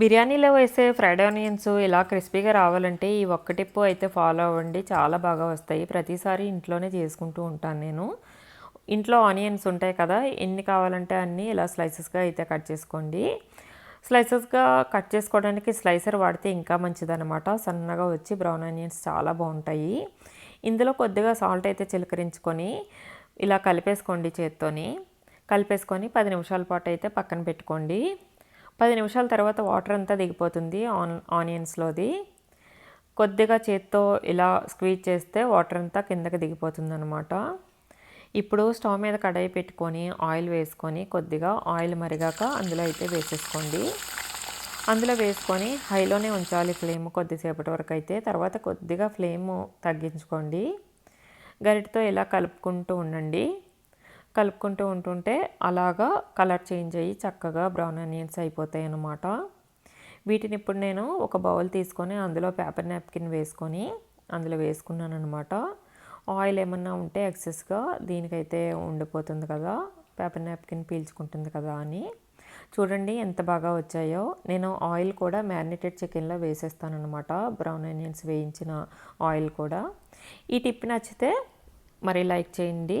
బిర్యానీలో వేసే fried onions ఇలా క్రిస్పీగా రావాలంటే ఈ ఒక్క టిప్పు అయితే ఫాలో అవ్వండి. చాలా బాగా వస్తాయి. ప్రతిసారి ఇంట్లోనే చేసుకుంటూ ఉంటాను నేను. ఇంట్లో ఆనియన్స్ ఉంటాయి కదా ఎన్ని కావాలంటే అన్నీ ఇలా స్లైసెస్గా అయితే కట్ చేసుకోండి. స్లైసెస్గా కట్ చేసుకోవడానికి స్లైసర్ వాడితే ఇంకా మంచిదన్నమాట. సన్నగా వచ్చి బ్రౌన్ ఆనియన్స్ చాలా బాగుంటాయి. ఇందులో కొద్దిగా సాల్ట్ అయితే చిలకరించుకొని ఇలా కలిపేసుకోండి చేత్తోని. కలిపేసుకొని పది నిమిషాల పాటు అయితే పక్కన పెట్టుకోండి. పది నిమిషాల తర్వాత వాటర్ అంతా దిగిపోతుంది ఆన్ ఆనియన్స్లోది. కొద్దిగా చేత్తో ఇలా స్క్వీజ్ చేస్తే వాటర్ అంతా కిందకి దిగిపోతుంది అనమాట ఇప్పుడు స్టవ్ మీద కడాయి పెట్టుకొని ఆయిల్ వేసుకొని కొద్దిగా ఆయిల్ మరిగాక అందులో అయితే వేసేసుకోండి. అందులో వేసుకొని హైలోనే ఉంచాలి ఫ్లేమ్ కొద్దిసేపటి వరకు అయితే. తర్వాత కొద్దిగా ఫ్లేమ్ తగ్గించుకోండి. గరిటతో ఇలా కలుపుకుంటూ ఉండండి. కలుపుకుంటూ ఉంటుంటే అలాగా కలర్ చేంజ్ అయ్యి చక్కగా బ్రౌన్ ఆనియన్స్ అయిపోతాయి అన్నమాట. వీటిని ఇప్పుడు నేను ఒక బౌల్ తీసుకొని అందులో పేపర్ నాప్కిన్ వేసుకొని అందులో వేసుకున్నాను అనమాట ఆయిల్ ఏమన్నా ఉంటే ఎక్సెస్గా దీనికైతే ఉండిపోతుంది కదా పేపర్ నాప్కిన్ పీల్చుకుంటుంది కదా అని. చూడండి ఎంత బాగా వచ్చాయో. నేను ఆయిల్ కూడా మ్యారినేటెడ్ చికెన్లో వేసేస్తానన్నమాట బ్రౌన్ ఆనియన్స్ వేయించిన ఆయిల్ కూడా. ఈ టిప్ నచ్చితే మరి లైక్ చేయండి.